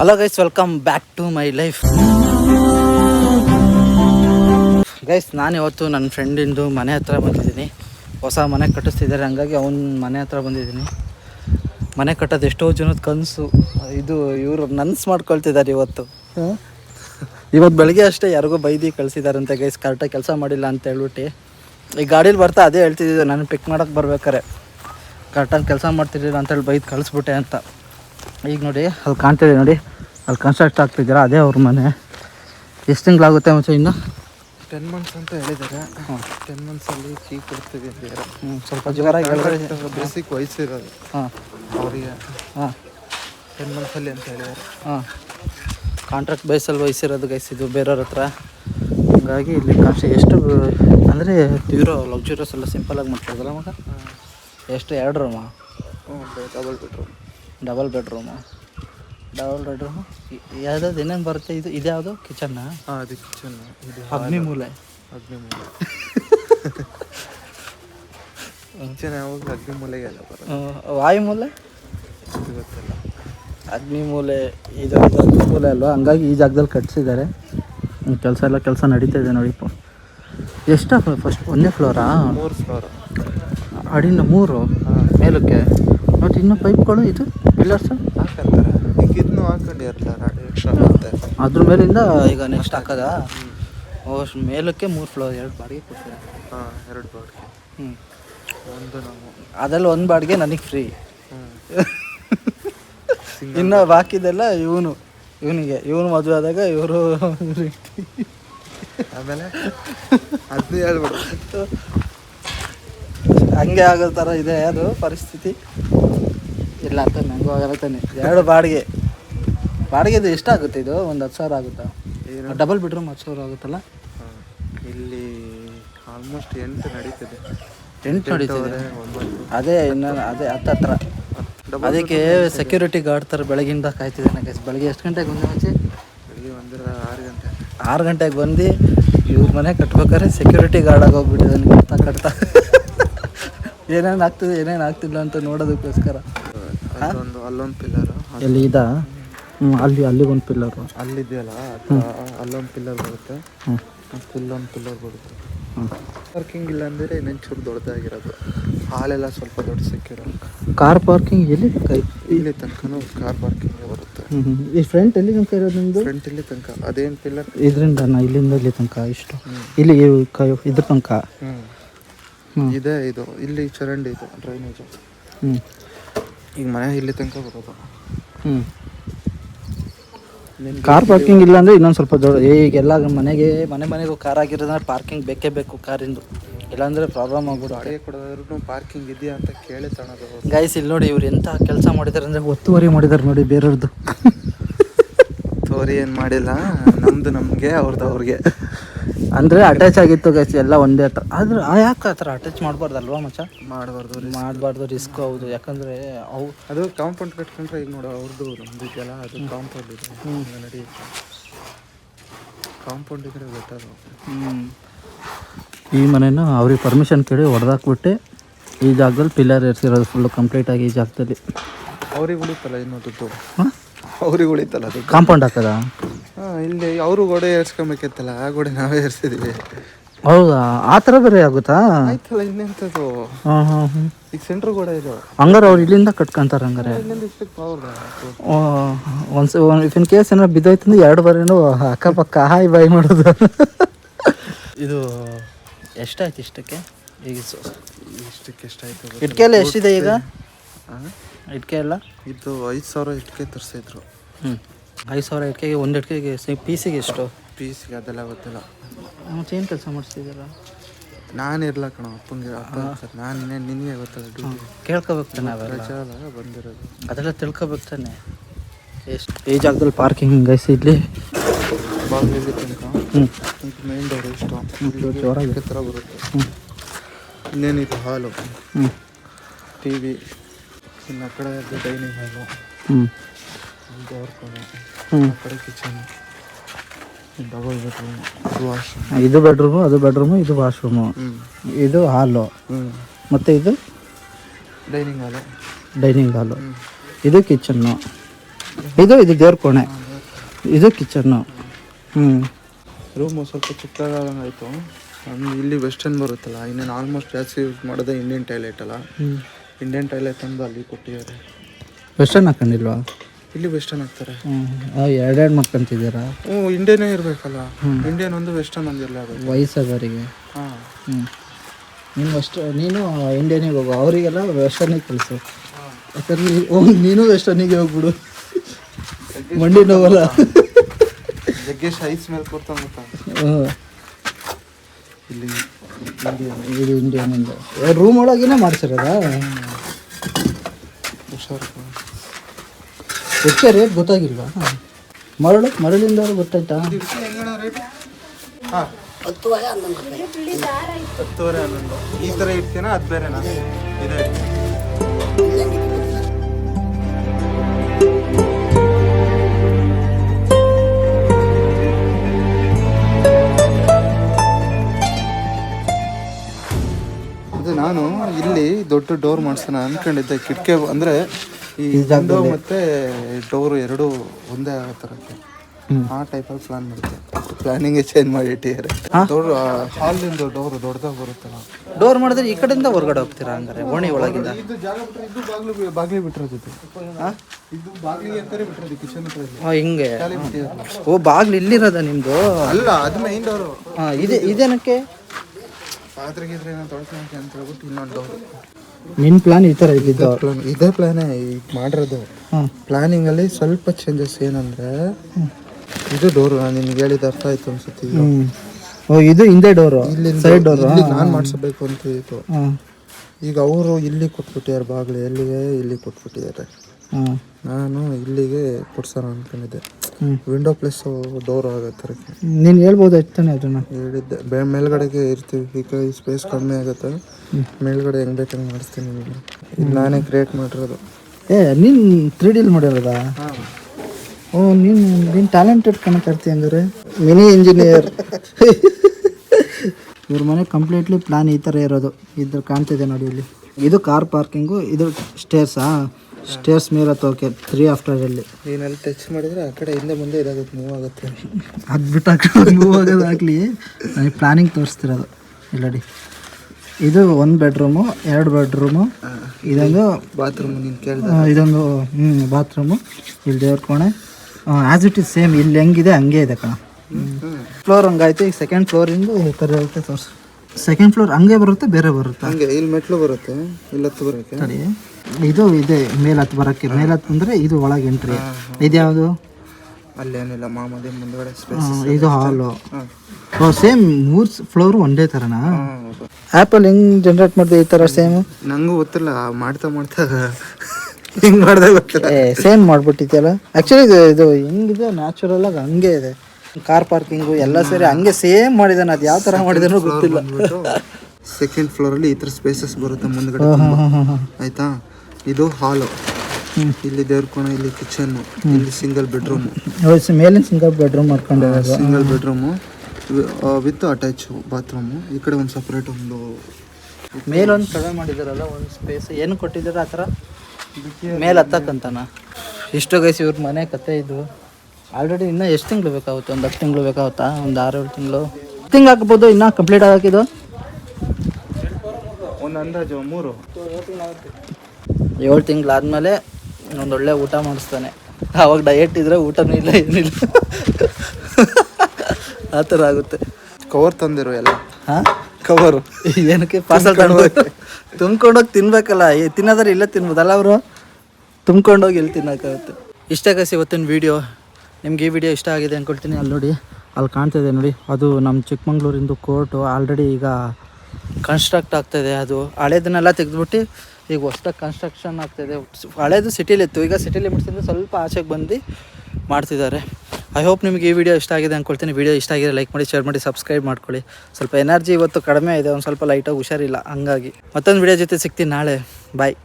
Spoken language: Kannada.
Hello guys welcome back to my life guys ನಾನು ಇವತ್ತು ನನ್ನ ಫ್ರೆಂಡಿಂದು ಮನೆ ಹತ್ರ ಬಂದಿದ್ದೀನಿ. ಹೊಸ ಮನೆ ಕಟ್ಟಿಸ್ತಿದ್ದಾರೆ. ಹಂಗಾಗಿ ಅವನ ಮನೆ ಹತ್ರ ಬಂದಿದ್ದೀನಿ. ಮನೆ ಕಟ್ಟೋದು ಎಷ್ಟೋ ಜನದ ಕನಸು. ಇದು ಇವರು ನನ್ಸ್ ಮಾಡ್ಕೊಳ್ತಿದ್ದಾರೆ ಇವತ್ತು. ಇವತ್ತು ಬೆಳಗ್ಗೆ ಅಷ್ಟೇ ಯಾರಿಗೂ ಬೈದಿ ಕಳಿಸಿದಾರಂತೆ ಗೈಸ್ ಕರೆಕ್ಟಾಗಿ ಕೆಲಸ ಮಾಡಿಲ್ಲ ಅಂತ ಹೇಳ್ಬಿಟ್ಟು. ಈ ಗಾಡೀಲಿ ಬರ್ತಾ ಅದೇ ಹೇಳ್ತಿದ್ದೆ ನಾನು ಪಿಕ್ ಮಾಡೋಕ್ಕೆ ಬರ್ಬೇಕಾರೆ. ಕರೆಕ್ಟಾಗಿ ಕೆಲಸ ಮಾಡ್ತಿರ್ಲಿಲ್ಲ ಅಂತೇಳಿ ಬೈದು ಕಳಿಸ್ಬಿಟ್ಟೆ ಅಂತ. ಈಗ ನೋಡಿ ಅಲ್ಲಿ ಕಾಣ್ತಿದೆ ನೋಡಿ. ಅಲ್ಲಿ ಕನ್ಸ್ಟ್ರಕ್ಟ್ ಆಗ್ತಿದ್ದೀರಾ? ಅದೇ ಅವ್ರ ಮನೆ. ಎಷ್ಟು ತಿಂಗಳಾಗುತ್ತೆ ಮತ್ತೆ ಇನ್ನು? ಟೆನ್ ಮಂತ್ಸ್ ಅಂತ ಹೇಳಿದ್ದಾರೆ. ಟೆನ್ ಮಂತ್ಸಲ್ಲಿ ಕೀ ಕೊಡ್ತೀವಿ ಹ್ಞೂ ಸ್ವಲ್ಪ ಜ್ವರ ಬೇಸಿಕ್ ವಯಸ್ಸಿರೋದು ಹಾಂ. ಅವರಿಗೆ ಹಾಂ. ಟೆನ್ ಮಂತ್ಸಲ್ಲಿ ಅಂತ ಹೇಳಿದ್ದಾರೆ. ಹಾಂ. ಕಾಂಟ್ರಾಕ್ಟ್ ಬೇಸಲ್ಲಿ ವಯಸ್ಸಿರೋದು ಗೈಸಿದ್ದು ಬೇರೆಯವ್ರ ಹತ್ರ. ಹಾಗಾಗಿ ಇಲ್ಲಿ ಕಾಸ್ಟ್ ಎಷ್ಟು ಅಂದರೆ ತೀವ್ರ ಲಕ್ಸುರಿಯಸ್ ಎಲ್ಲ ಸಿಂಪಲಾಗಿ ಮಾಡ್ಕೊಡ್ದಲ್ಲ ಮಗ? ಎಷ್ಟು? ಎರಡು ರೂಮಾ ಹ್ಞೂ double bedroom double bedroom double bedroom ಯಾವ್ದಾದ್ರು ಏನೇನು ಬರುತ್ತೆ? ಇದು ಇದ್ಯಾವುದು? ಕಿಚನ್ನ ಹಾಂ ಅದು ಕಿಚನ್ ಇದು ಅಗ್ನಿ ಮೂಲೆ ಅಗ್ನಿಮೂಲೆ. ಕಿಚನ್ ಯಾವಾಗ ಅಗ್ನಿಮೂಲೆಗೆ ಎಲ್ಲ ಬರೋದು ಆ, ವಾಯುಮೂಲೆ? ಇದು ಗೊತ್ತಿಲ್ಲ. ಅಗ್ನಿ ಮೂಲೆ ಇದು ಅಗ್ನಿ ಮೂಲೆ ಅಲ್ವಾ? ಹಂಗಾಗಿ ಈ ಜಾಗದಲ್ಲಿ ಕಟ್ಸಿದ್ದಾರೆ. ಕೆಲಸ ಎಲ್ಲ ಕೆಲಸ ನಡೀತಾ ಇದೆ ನೋಡಿ ಎಷ್ಟ ಫಸ್ಟ್ ಒಂದೇ ಫ್ಲೋರಾ ಮೂರು ಫ್ಲೋರ್ ಅಡಿನ ಮೂರು? ಹಾಂ. ಮೇಲಕ್ಕೆ? ಮತ್ತು ಇನ್ನೂ ಪೈಪ್ಗಳು ಇದು? ಪಿಲ್ಲರ್ಸ್ ಹಾಕಂತಾರೆ ಈಗ ಇದನ್ನು ಹಾಕೊಂಡಿರಲ್ಲ ಎಕ್ಸ್ಟ್ರಾ ಬರುತ್ತೆ ಅದ್ರ ಮೇಲಿಂದ ಈಗ ನೆಕ್ಸ್ಟ್ ಹಾಕದ? ಓ ಮೇಲಕ್ಕೆ ಮೂರು ಫ್ಲೋರ್ ಎರಡು ಬಾಡಿಗೆ ಕೊಡ್ತಾರೆ? ಹಾಂ ಎರಡು ಬಾಡಿಗೆ. ಹ್ಞೂ ಒಂದು ನಾವು. ಅದೆಲ್ಲ ಒಂದು ಬಾಡಿಗೆ ನನಗೆ ಫ್ರೀ ಇನ್ನ ಇನ್ನು ಬಾಕಿದೆಲ್ಲ ಇವನು ಇವನಿಗೆ. ಇವನು ಮದುವೆ ಆದಾಗ ಇವರು ಆಮೇಲೆ? ಅದನ್ನ ಹೇಳ್ಬಿಡು. ಹಂಗೆ ಆಗೋ ಥರ ಇದೆ ಅದು ಪರಿಸ್ಥಿತಿ. ಇಲ್ಲ ಅಂತ ನಂಗೂ ಆಗಲ್ಲ ತಾನೆ. ಎರಡು ಬಾಡಿಗೆ. ಬಾಡಿಗೆದು ಎಷ್ಟಾಗುತ್ತೆ ಇದು? ಒಂದು ಹತ್ತು ಸಾವಿರ ಆಗುತ್ತಾ? ಡಬಲ್ ಬೆಡ್ರೂಮ್ ಹತ್ತು ಸಾವಿರ ಆಗುತ್ತಲ್ಲ? ಇಲ್ಲಿ ಆಲ್ಮೋಸ್ಟ್ ಎಂಟು ನಡೀತದೆ. ಎಂಟು ನಡೀತದೆ. ಅದೇ ಇನ್ನು ಅದೇ ಹತ್ತು ಹತ್ರ. ಅದಕ್ಕೆ ಸೆಕ್ಯೂರಿಟಿ ಗಾರ್ಡ್ ಥರ ಬೆಳಗಿಂದ ಕಾಯ್ತಿದ್ದಾನೆ guys. ಬೆಳಗ್ಗೆ ಎಷ್ಟು ಗಂಟೆಗೆ ಬಂದು ಮುಂಚೆ ಬೆಳಿಗ್ಗೆ ಒಂದರ ಆರು ಗಂಟೆ. ಆರು ಗಂಟೆಗೆ ಬಂದು ಇವ್ರ ಮನೆ ಕಟ್ಬೇಕಾದ್ರೆ ಸೆಕ್ಯೂರಿಟಿ ಗಾರ್ಡ್ ಆಗೋಗ್ಬಿಟ್ಟಿದ್ದಾನೆ ಕಟ್ತಾ ಕಟ್ತಾ. ಏನೇನು ಆಗ್ತದೆ ಏನೇನು ಆಗ್ತಿಲ್ಲ ಅಂತ ನೋಡೋದಕ್ಕೋಸ್ಕರ. ಅಲ್ಲೊಂದು ಅಲ್ಲೊಂದು ಪಿಲ್ಲರ್ ಎಲ್ಲಿ ಇದಾ? ಅಲ್ಲಿ ಅಲ್ಲಿಗೊಂದು ಪಿಲ್ಲರು ಅಲ್ಲಿದೆಯಲ್ಲ ಅಲ್ಲೊಂದು ಪಿಲ್ಲರ್ ಬರುತ್ತೆ. ಮತ್ತು ಇಲ್ಲೊಂದು ಪಿಲ್ಲರ್ ಬರುತ್ತೆ. ಪಾರ್ಕಿಂಗ್ ಇಲ್ಲ ಅಂದರೆ ಇನ್ನೊಂಚೂರು ದೊಡ್ಡದಾಗಿರೋದು ಹಾಲೆಲ್ಲ ಸ್ವಲ್ಪ ದೊಡ್ಡ ಸಿಕ್ಕಿರೋ ಕಾರ್ ಪಾರ್ಕಿಂಗ್ ಎಲ್ಲಿ ಇಲ್ಲಿ ತನಕನೂ ಕಾರ್ ಪಾರ್ಕಿಂಗ್ ಬರುತ್ತೆ. ಈ ಫ್ರಂಟ್ ಎಲ್ಲಿ ತನಕ ಇರೋದು ನಿಮ್ಮದು ಫ್ರಂಟ್ ಇಲ್ಲಿ ತನಕ. ಅದೇನು ಪಿಲ್ಲರ್ ಇದರಿಂದ ನಾ ಇಲ್ಲಿಂದ ಇಲ್ಲಿ ತನಕ? ಇಷ್ಟು. ಇಲ್ಲಿ ಇದ್ರ ತನಕ? ಇದೆ ಇದು. ಇಲ್ಲಿ ಚರಂಡಿ ಇದು ಡ್ರೈನೇಜ್ ಹ್ಞೂ ಈಗ ಮನೆ ಇಲ್ಲಿ ತನಕ ಬರೋದು. ಹ್ಞೂ ಕಾರ್ ಪಾರ್ಕಿಂಗ್ ಇಲ್ಲ ಅಂದ್ರೆ ಇನ್ನೊಂದು ಸ್ವಲ್ಪ ದೊಡ್ಡ ಈಗೆಲ್ಲ ಮನೆಗೆ ಮನೆ ಮನೆಗೂ ಕಾರ್ ಆಗಿರೋದ್ರೆ ಪಾರ್ಕಿಂಗ್ ಬೇಕೇ ಬೇಕು ಕಾರಿಂದು ಇಲ್ಲಾಂದರೆ ಪ್ರಾಬ್ಲಮ್ ಆಗ್ಬಿಡು ಅಡಿಗೆ ಕೊಡೋದ್ರೂ ಪಾರ್ಕಿಂಗ್ ಇದೆಯಾ ಅಂತ ಕೇಳಿ ತಗೊಳೋದು ಗೈಸ್ ಇಲ್ಲಿ ನೋಡಿ ಇವ್ರು ಎಂಥ ಕೆಲಸ ಮಾಡಿದಾರೆ ಅಂದರೆ ಒತ್ತುವರಿ ಮಾಡಿದಾರೆ ನೋಡಿ ಬೇರೆಯವ್ರದ್ದು ತೋರಿ ಏನು ಮಾಡಿಲ್ಲ. ನಮ್ದು ನಮಗೆ ಅವ್ರದ್ದು ಅವ್ರಿಗೆ. ಅಂದರೆ ಅಟ್ಯಾಚ್ ಆಗಿತ್ತು ಗೈಸ್ ಎಲ್ಲ ಒಂದೇ ಹತ್ರ ಆದ್ರೆ ಆ ಯಾಕೆ ಆ ಥರ ಅಟ್ಯಾಚ್ ಮಾಡಬಾರ್ದಲ್ವಾ ಮಚ್ಚ? ಮಾಡಬಾರ್ದು ಮಾಡಬಾರ್ದು ರಿಸ್ಕ್ ಹೌದು ಯಾಕಂದರೆ ಅವು ಅದು ಕಾಂಪೌಂಡ್ ಕಟ್ಕೊಂಡ್ರೆ ಈಗ ನೋಡೋ ಅವ್ರದ್ದು ನಮ್ದು ಇದೆಯಲ್ಲ ಅದು ಕಾಂಪೌಂಡ್ ಇದೆ. ನಡೆಯುತ್ತೆ. ಕಾಂಪೌಂಡ್ ಇದ್ರೆ ಬೆಟರ್. ಈ ಮನೇನ ಅವ್ರಿಗೆ ಪರ್ಮಿಷನ್ ಕೇಳಿ ಹೊಡೆದಾಕ್ಬಿಟ್ಟು ಈ ಜಾಗದಲ್ಲಿ ಪಿಲ್ಲರ್ ಏರಿಸಿರೋದು ಫುಲ್ಲು ಕಂಪ್ಲೀಟಾಗಿ ಈ ಜಾಗದಲ್ಲಿ. ಅವ್ರಿಗೆ ಉಳಿತಲ್ಲ ಇನ್ನೊಂದು ಹಾಂ? ಅವ್ರಿಗೆ ಉಳಿತಲ್ಲ ಅದು. ಕಾಂಪೌಂಡ್ ಹಾಕದ? ಹಾಂ ಇಲ್ಲಿ ಅವರು ಗೋಡೆ ಏರ್ಸ್ಕೊಬೇಕಿತ್ತಲ್ಲ ಆ ಗೋಡೆ ನಾವೇ ಏರ್ಸಿದೀವಿ. ಹೌದಾ? ಆ ಥರ ಬೇರೆ ಆಗುತ್ತಾ? ಆಯ್ತಲ್ಲ ಇನ್ನೆಂಥದ್ದು? ಹಾಂ ಹಾಂ ಹ್ಞೂ ಈಗ ಸೆಂಟ್ರ್ ಗೋಡೆ ಇದು. ಹಂಗಾರೆ ಅವ್ರು ಇಲ್ಲಿಂದ ಕಟ್ಕೊಂತಾರೆ ಹಂಗಾರೆ. ಇಲ್ಲಿಂದ ಇಷ್ಟಕ್ಕೆ ಪವರ್ ಒಂದು ಇಫ್ ಇನ್ ಕೇಸ್ ಏನಾರು ಬಿದ್ದೋಯ್ತಂದ್ರೆ ಎರಡು ಬಾರಿನೂ ಅಕ್ಕಪಕ್ಕ ಹಾಯ್ ಬಾಯ್ ಮಾಡೋದು. ಇದು ಎಷ್ಟಾಯ್ತು ಇಷ್ಟಕ್ಕೆ? ಈಗ ಇಷ್ಟಕ್ಕೆ ಎಷ್ಟಾಯ್ತು ಇಟ್ಕೆಲ್ಲ ಎಷ್ಟಿದೆ ಈಗ? ಹಾಂ ಇಟ್ಕೆ ಎಲ್ಲ? ಇದು ಐದು ಸಾವಿರ ಇಟ್ಕೆ ತರಿಸಿದ್ರು ಹ್ಞೂ ಐದು ಸಾವಿರ ಇಟ್ಕೆಗೆ ಒಂದು ಇಟ್ಕೆಗೆ ಪೀಸಿಗೆ ಎಷ್ಟು? ಪೀಸಿಗೆ ಅದೆಲ್ಲ ಗೊತ್ತಿಲ್ಲ. ಮತ್ತೆ ಏನು ಕೆಲಸ ಮಾಡಿಸ್ತಿದ್ದೀರಾ ನಾನು ಇರಲ್ಲ ಕಣ ಅಪ್ಪಂಗೆ ಅಪ್ಪ ಸರ್. ನಾನು ನಿನಗೆ ಗೊತ್ತಲ್ಲ ಕೇಳ್ಕೊಬೇಕು ತಾನೆ ಬಂದಿರೋದು. ಅದೆಲ್ಲ ತಿಳ್ಕೊಬೇಕು ತಾನೆ. ಎಷ್ಟು ಈ ಜಾಗದಲ್ಲಿ ಪಾರ್ಕಿಂಗ್ ಗೈಸ್ ಇಲ್ಲಿ? ಬಾಗಿಲಿದೆ ತನಕ? ಇದು ಮೇನ್ ಡೋರ್ ಇಷ್ಟು. ಜೋರಾಗಿ. ಥರ ಬರುತ್ತೆ. ಹ್ಞೂ ಇನ್ನೇನಿದು ಹಾಲು? ಹ್ಞೂ ಟಿ ವಿ ಇನ್ನು ಆ ಕಡೆ ಡೈನಿಂಗ್ ಹಾಲು ಹ್ಞೂ ಡೋರ್ ಹ್ಞೂ ಆ ಕಡೆ ಕಿಚನ್ ಡಬಲ್ ಬೆಡ್ರೂಮ್ ವಾಶ್ ಇದು ಬೆಡ್ರೂಮು ಅದು ಬೆಡ್ರೂಮು ಇದು ವಾಶ್ರೂಮು ಇದು ಹಾಲು ಹ್ಞೂ ಮತ್ತು ಇದು? ಡೈನಿಂಗ್ ಹಾಲು ಡೈನಿಂಗ್ ಹಾಲು ಇದು ಕಿಚನ್ನು ಇದು ಇದು ದೇವ್ರ ಕೋಣೆ ಇದು ಕಿಚನ್ನು ಹ್ಞೂ ರೂಮು ಸ್ವಲ್ಪ ಚಿಕ್ಕದಾದಂಗಾಯಿತು ಇಲ್ಲಿ ವೆಸ್ಟರ್ನ್ ಬರುತ್ತಲ್ಲ ಇನ್ನೇನು ಆಲ್ಮೋಸ್ಟ್ ಜಾಸ್ತಿ ಯೂಸ್ ಮಾಡೋದೇ ಇಂಡಿಯನ್ ಟಾಯ್ಲೆಟ್ ಅಲ್ಲ. ಇಂಡಿಯನ್ ಟಾಯ್ಲೆಟ್ ತಂದು ಅಲ್ಲಿ ಕೊಟ್ಟಿದ್ದಾರೆ. ವೆಸ್ಟರ್ನ್ ಹಾಕೊಂಡಿಲ್ವಾ? ಇಲ್ಲಿ ವೆಸ್ಟರ್ನ್ ಹಾಕ್ತಾರೆ. ಎರಡೆರಡು ಮಾಡ್ಕೊಂತಿದ್ದೀರಾ? ಹ್ಞೂ ಇಂಡಿಯನೇ ಇರಬೇಕಲ್ಲ. ಇಂಡಿಯನ್ ಒಂದು ವೆಸ್ಟರ್ನ್ ಒಂದು ವಯಸ್ಸಾದವರಿಗೆ ಹಾಂ. ಹ್ಞೂ ನೀನು ವೆಸ್ಟ್ ನೀನು ಇಂಡಿಯನಿಗೆ ಹೋಗು. ಅವರಿಗೆಲ್ಲ ವೆಸ್ಟರ್ನಿಗೆ ಕಳಿಸು. ಯಾಕಂದ್ರೆ ನೀನು ವೆಸ್ಟರ್ನಿಗೆ ಹೋಗ್ಬಿಡು. ಮಂಡಿ ನೋವಲ್ಲ. ಜಗ್ಗೇಶ್ ಐಸ್ ಮೇಲೆ ಕೂರ್ತಾನೆ ಗೊತ್ತಾ ಹ್ಞೂ ಇದು ಇಂಡಿಯನ್ ಇಂದ ರೂಮ್ ಒಳಗೇನೆ ಮಾಡಿಸಿರೋದ? ಹೆಚ್ಚೆ ರೇಟ್ ಗೊತ್ತಾಗಿಲ್ವಾ? ಮರಳು, ಮರಳಿಂದ ಗೊತ್ತಾಯ್ತಾ? ಹಾಂ ಹತ್ತುವರೆ ಹನ್ನೊಂದು. ಈ ಥರ ಇಡ್ತೀನ? ಅದು ಬೇರೆನಾ? ಇದೆ. ನಾನು ಇಲ್ಲಿ ದೊಡ್ಡ ಡೋರ್ ಮಾಡ್ಸೋಣ ಅನ್ಕೊಂಡಿದ್ದೆ ಕಿಟಕಿ ಅಂದ್ರೆ ಈ ವಿಂಡೋ ಮತ್ತೆ ಡೋರ್ ಎರಡು ಒಂದೇ ಆಗೋ ಥರ ಆ ಟೈಪಲ್ಲಿ ಪ್ಲಾನ್ ಮಾಡಿದ್ದೆ. ಪ್ಲಾನಿಂಗ್ ಚೇಂಜ್ ಮಾಡಿ ಇಟ್ಟಿದ್ದಾರೆ. ಡೋರ್ ಹಾಲಿಂದ ಡೋರ್ ದೊಡ್ಡದಾಗಿ ಬರುತ್ತೆ ಡೋರ್ ಮಾಡಿದ್ರೆ ಈ ಕಡೆಯಿಂದ ಹೊರಗಡೆ ಹೋಗ್ತೀರಾ ಹಂಗಾರೆ ಓಣಿ ಒಳಗಿಂದ? ಇದು ಜಾಗ ಬಿಟ್ಟರೆ ಇದು ಬಾಗಿಲು ಬಾಗಿಲು ಬಿಟ್ಟಿರೋದು ಇದು ಇದು ಬಾಗಿಲಿಗೆ ಅಂತಾರೆ ಬಿಟ್ಟಿರೋದು ಕಿಚನ್ ಹತ್ರ ಇದೆ. ಹಾಂ ಹಿಂಗೆ. ಓ ಬಾಗ್ಲು ಇಲ್ಲಿರೋದ ನಿಮ್ಮದು ಅಲ್ಲ ಅದು ಮೈನ್ ಡೋರು ಹಾಂ ಇದೆ ಇದೇನಕ್ಕೆ? ಪಾತ್ರೆ ಗಿದ್ರೆ ಏನೋ ತೊಳ್ಕೊಳಕ್ಕೆ ಅಂತ ಹೇಳ್ಬಿಟ್ಟು ಇನ್ನೊಂದು ಡೋರ್ ನಿನ್ನ ಪ್ಲಾನ್ ಈ ಥರ ಇದ್ದಿದ್ದು ಪ್ಲಾನ್ ಇದೇ ಪ್ಲಾನೇ ಈಗ ಮಾಡಿರೋದು. ಹಾಂ ಪ್ಲಾನಿಂಗ್ ಅಲ್ಲಿ ಸ್ವಲ್ಪ ಚೇಂಜಸ್ ಏನಂದ್ರೆ ಇದು ಡೋರ್ ನಾನು ನಿಮ್ಗೆ ಹೇಳಿದ ಅರ್ಥ ಆಯ್ತು ಅನ್ಸುತ್ತೆ ಇದು. ಓ ಇದು ಹಿಂದೆ ಡೋರು ಸೈಡ್ ಡೋರು ನಾನು ಮಾಡಿಸಬೇಕು ಅಂತ ಇತ್ತು ಈಗ ಅವರು ಇಲ್ಲಿ ಕೊಟ್ಬಿಟ್ಟಿದ್ದಾರೆ ಬಾಗಿಲು ಎಲ್ಲಿಗೆ ಇಲ್ಲಿ ಕೊಟ್ಬಿಟ್ಟಿದ್ದಾರೆ. ನಾನು ಇಲ್ಲಿಗೆ ಕೊಡ್ಸೋಣ ಅನ್ಕೊಂಡಿದ್ದೆ ಹ್ಮ್. ವಿಂಡೋ ಪ್ಲಸ್ ಡೋರ್ ಆಗೋ ಥರಕ್ಕೆ ನೀನು ಹೇಳ್ಬೋದು ತಾನೆ ಅದನ್ನು? ಹೇಳಿದ್ದೆ. ಬೇ ಮೇಲ್ಗಡೆಗೆ ಇರ್ತೀವಿ. ಈಗ ಈ ಸ್ಪೇಸ್ ಕಡಿಮೆ ಆಗುತ್ತೆ. ಮೇಲ್ಗಡೆ ಹೆಂಗ್ ಬೇಕು ಹಂಗೆ ಮಾಡಿಸ್ತೀನಿ ನಿಮಗೆ. ಇದು ನಾನೇ ಕ್ರಿಯೇಟ್ ಮಾಡಿರೋದು. ಏ ನೀನು ತ್ರೀ ಡಿಲ್ ಮಾಡಿರೋದಾ? ಓ ನೀನು ನೀನು ಟ್ಯಾಲೆಂಟೆಡ್ ಕಾಣ್ತಾರ್ತಿ ಅಂದರೆ. ಮಿನಿ ಇಂಜಿನಿಯರ್ ಇವ್ರ ಮನೆ ಕಂಪ್ಲೀಟ್ಲಿ ಪ್ಲಾನ್ ಈ ಥರ ಇರೋದು. ಇದ್ರ ಕಾಣ್ತಿದೆ ನೋಡಿ ಇಲ್ಲಿ. ಇದು ಕಾರ್ ಪಾರ್ಕಿಂಗು ಇದು ಸ್ಟೇರ್ಸಾ ಸ್ಟೇರ್ಸ್ ಮೇಲೆ ಓಕೆ ತ್ರೀ ಆಫ್ಟರ್ ಅಲ್ಲಿ. ಅಲ್ಲಿ ಟಚ್ ಮಾಡಿದ್ರೆ ಆ ಕಡೆ ಹಿಂದೆ ಮುಂದೆ ಇದಾಗುತ್ತೆ ಮೂವ್ ಆಗುತ್ತೆ. ಅದು ಬಿಟ್ಟು ಮೂವ್ ಆಗೋದಾಗಲಿ ನನಗೆ ಪ್ಲಾನಿಂಗ್ ತೋರಿಸ್ತಿರೋದು. ಇಲ್ಲಡಿ ಇದು ಒಂದು ಬೆಡ್ರೂಮು ಎರಡು ಬೆಡ್ರೂಮು ಇದೊಂದು ಬಾತ್ರೂಮ್ ನೀನು ಕೇಳಿದೆ. ಇದೊಂದು ಹ್ಞೂ ಬಾತ್ರೂಮು ಇಲ್ಲಿ ದೇವ್ರ ಕೋಣೆ. ಆ್ಯಸ್ ಇಟ್ ಇಸ್ ಸೇಮ್ ಇಲ್ಲಿ ಹೆಂಗಿದೆ ಹಂಗೆ ಇದೆ ಕಣ. ಫ್ಲೋರ್ ಹಂಗಾಯ್ತು. ಈಗ ಸೆಕೆಂಡ್ ಫ್ಲೋರಿಂದು ಈ ಥರ ಇರುತ್ತೆ ತೋರಿಸು. ಸೆಕೆಂಡ್ ಫ್ಲೋರ್ ಹಂಗೆ ಬರುತ್ತೆ ಬೇರೆ ಬರುತ್ತೆ? ಹಂಗೆ ಇಲ್ಲಿ ಮೆಟ್ಲು ಬರುತ್ತೆ ಇಲ್ಲಿ ಹತ್ತು ಬರೋಕ್ಕೆ. ಸರಿ. ಇದು ಇದೆ ಮೇಲ್ ಹತ್ತು ಬರೋಕ್ಕೆ. ಮೇಲ್ ಹತ್ತು ಅಂದರೆ ಇದು ಒಳಗೆ ಎಂಟ್ರಿ ಇದ್ಯಾವುದು? ಅಲ್ಲೇನಿಲ್ಲ ಮಾಮೂಲಿ ಮುಂದ್ಗಡೆ ಇದು ಹಾಲು ಓ ಸೇಮ್ ಮೂರು ಫ್ಲೋರ್ ಒಂದೇ ಥರನಾ ಆಪಲ್ ಆ್ಯಪಲ್ ಹೆಂಗೆ ಜನ್ರೇಟ್ ಮಾಡಿದೆ ಈ ಥರ ಸೇಮ್ ನಂಗೂ ಗೊತ್ತಿಲ್ಲ ಮಾಡ್ತಾ ಮಾಡ್ತಾ ಹಿಂಗ್ ಮಾಡ್ದೆ ಗೊತ್ತಿಲ್ಲ. ಸೇಮ್ ಮಾಡ್ಬಿಟ್ಟಿದ್ಯಲ್ಲ? ಆ್ಯಕ್ಚುಲಿ ಇದು ಇದು ಹೆಂಗಿದೆ? ನ್ಯಾಚುರಲ್ ಆಗಿ ಹಂಗೆ ಇದೆ. ಕಾರ್ ಪಾರ್ಕಿಂಗು ಎಲ್ಲ ಸೇರಿ ಹಂಗೆ ಸೇಮ್ ಮಾಡಿದಾನೆ ಅದು ಯಾವ ಥರ ಮಾಡಿದಾನೋ ಗೊತ್ತಿಲ್ಲ. ಸೆಕೆಂಡ್ ಫ್ಲೋರ್ ಅಲ್ಲಿ ಈ ತರ ಸ್ಪೇಸಸ್ ಬರುತ್ತೆ ಮುಂದ್ಗಡೆ. ಆಯ್ತಾ? ಇದು ಹಾಲು ಇಲ್ಲಿ ದೇವ್ರ ಕೋಣ ಇಲ್ಲಿ ಕಿಚನ್ ಇಲ್ಲಿ ಸಿಂಗಲ್ ಬೆಡ್ರೂಮ್ ಮೇಲೆ ಮೇಲಿನ ಸಿಂಗಲ್ ಬೆಡ್ರೂಮ್ ಮಾಡ್ಕೊಂಡ single bedroom with attach bathroom ಈ ಕಡೆ ಒಂದು ಸಪ್ರೇಟ್ ಒಂದು ಮೇಲೊಂದು ಕಡಿಮೆ ಮಾಡಿದಾರಲ್ಲ ಒಂದು ಸ್ಪೇಸ್ ಏನು ಕೊಟ್ಟಿದ್ದಾರೆ ಆ ಥರ? ಮೇಲೆ ಹತ್ತಕ್ಕಂತನ? ಇಷ್ಟು ಗೈಸಿ ಇವ್ರ ಮನೆ ಕತೆ ಇದು. ಆಲ್ರೆಡಿ ಇನ್ನೂ ಎಷ್ಟು ತಿಂಗಳು ಬೇಕಾಗುತ್ತೆ? ಒಂದು ಹತ್ತು ತಿಂಗಳು ಬೇಕಾಗುತ್ತಾ? ಒಂದು ಆರು ಏಳು ತಿಂಗಳು ತಿಂಗಳು ಹಾಕ್ಬೋದು ಇನ್ನೂ ಕಂಪ್ಲೀಟ್ ಆಗಾಕಿದು ಒಂದು ಅಂದಾಜು ಮೂರು. ಏಳು ತಿಂಗಳಾದ್ಮೇಲೆ ಇನ್ನೊಂದು ಒಳ್ಳೆ ಊಟ ಮಾಡಿಸ್ತಾನೆ. ಆವಾಗ ಡಯಟ್ ಇದ್ರೆ ಊಟನೂ ಇಲ್ಲ ಏನಿಲ್ಲ ಆ ಥರ ಆಗುತ್ತೆ. ಕವರ್ ತಂದಿರು ಎಲ್ಲ. ಹಾಂ? ಕವರು ಏನಕ್ಕೆ? ಪಾರ್ಸಲ್ ತಗೊಂಡು ತುಂಬ್ಕೊಂಡೋಗಿ ತಿನ್ಬೇಕಲ್ಲ? ತಿನ್ನೋದಾರೆ ಇಲ್ಲೇ ತಿನ್ಬೋದಲ್ಲ ಅವರು? ತುಂಬ್ಕೊಂಡೋಗಿ ಎಲ್ಲಿ ತಿನ್ನೋಕ್ಕಾಗುತ್ತೆ? ಇಷ್ಟೇ ಕಸಿ ಇವತ್ತಿನ ವೀಡಿಯೋ ನಿಮ್ಗೆ ಈ ವಿಡಿಯೋ ಇಷ್ಟ ಆಗಿದೆ ಅಂದ್ಕೊಳ್ತೀನಿ ಅಲ್ಲಿ ನೋಡಿ, ಅಲ್ಲಿ ಕಾಣ್ತಿದೆ ನೋಡಿ. ಅದು ನಮ್ಮ ಚಿಕ್ಕಮಂಗ್ಳೂರಿಂದು ಕೋರ್ಟು ಆಲ್ರೆಡಿ ಈಗ ಕನ್ಸ್ಟ್ರಕ್ಟ್ ಆಗ್ತಾಯಿದೆ ಅದು. ಹಳೇದನ್ನೆಲ್ಲ ತೆಗೆದುಬಿಟ್ಟು ಈಗ ಹೊಸ್ದಾಗಿ ಕನ್ಸ್ಟ್ರಕ್ಷನ್ ಆಗ್ತಾಯಿದೆ ಹಳೇದು ಸಿಟಿಲಿತ್ತು ಈಗ ಸಿಟಿ ಲಿಮಿಟ್ಸಿಂದ ಸ್ವಲ್ಪ ಆಚೆಗೆ ಬಂದು ಮಾಡ್ತಿದ್ದಾರೆ. ಐ ಹೋಪ್ ನಿಮಗೆ ಈ ವಿಡಿಯೋ ಇಷ್ಟ ಆಗಿದೆ ಅಂದ್ಕೊಳ್ತೀನಿ ವಿಡಿಯೋ ಇಷ್ಟ ಆಗಿದೆ ಲೈಕ್ ಮಾಡಿ ಶೇರ್ ಮಾಡಿ ಸಬ್ಸ್ಕ್ರೈಬ್ ಮಾಡ್ಕೊಳ್ಳಿ. ಸ್ವಲ್ಪ ಎನರ್ಜಿ ಇವತ್ತು ಕಡಿಮೆ ಇದೆ. ಒಂದು ಸ್ವಲ್ಪ ಲೈಟಾಗಿ ಹುಷಾರಿಲ್ಲ. ಹಂಗಾಗಿ ಮತ್ತೊಂದು ವಿಡಿಯೋ ಜೊತೆ ಸಿಗ್ತೀನಿ ನಾಳೆ. ಬಾಯ್